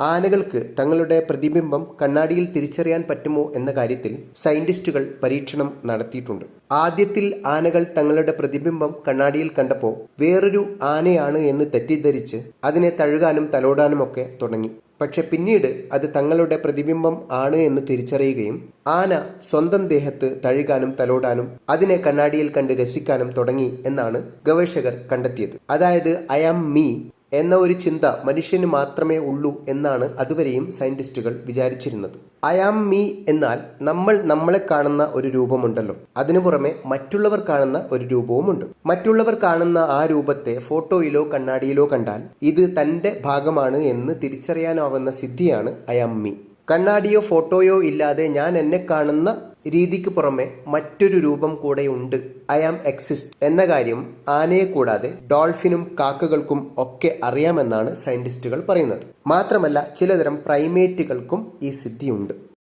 ആനകൾക്ക് തങ്ങളുടെ പ്രതിബിംബം കണ്ണാടിയിൽ തിരിച്ചറിയാൻ പറ്റുമോ എന്ന കാര്യത്തിൽ സയന്റിസ്റ്റുകൾ പരീക്ഷണം നടത്തിയിട്ടുണ്ട്. ആദ്യത്തിൽ ആനകൾ തങ്ങളുടെ പ്രതിബിംബം കണ്ണാടിയിൽ കണ്ടപ്പോൾ വേറൊരു ആനയാണ് എന്ന് തെറ്റിദ്ധരിച്ച് അതിനെ തഴുകാനും തലോടാനുമൊക്കെ തുടങ്ങി. പക്ഷെ പിന്നീട് അത് തങ്ങളുടെ പ്രതിബിംബം ആണ് എന്ന് തിരിച്ചറിയുകയും ആന സ്വന്തം ദേഹത്ത് തഴുകാനും തലോടാനും അതിനെ കണ്ണാടിയിൽ കണ്ട് രസിക്കാനും തുടങ്ങി എന്നാണ് ഗവേഷകർ കണ്ടെത്തിയത്. അതായത് ഐ ആം മീ എന്ന ഒരു ചിന്ത മനുഷ്യന് മാത്രമേ ഉള്ളൂ എന്നാണ് അതുവരെയും സയന്റിസ്റ്റുകൾ വിചാരിച്ചിരുന്നത്. ആം മീ എന്നാൽ നമ്മൾ നമ്മളെ കാണുന്ന ഒരു രൂപമുണ്ടല്ലോ. അതിനു പുറമെ മറ്റുള്ളവർ കാണുന്ന ഒരു രൂപവുമുണ്ട്. മറ്റുള്ളവർ കാണുന്ന ആ രൂപത്തെ ഫോട്ടോയിലോ കണ്ണാടിയിലോ കണ്ടാൽ ഇത് തന്റെ ഭാഗമാണ് എന്ന് തിരിച്ചറിയാനാവുന്ന സിദ്ധിയാണ് ഐ ആം മീ കണ്ണാടിയോ ഫോട്ടോയോ ഇല്ലാതെ ഞാൻ എന്നെ കാണുന്ന രീതിക്ക് പുറമെ മറ്റൊരു രൂപം കൂടെ ഉണ്ട്. ഐ ആം എക്സിസ്റ്റ് എന്ന കാര്യം ആനയെ കൂടാതെ ഡോൾഫിനും കാക്കകൾക്കും ഒക്കെ അറിയാമെന്നാണ് സയന്റിസ്റ്റുകൾ പറയുന്നത്. മാത്രമല്ല ചിലതരം പ്രൈമേറ്റുകൾക്കും ഈ സിദ്ധിയുണ്ട്.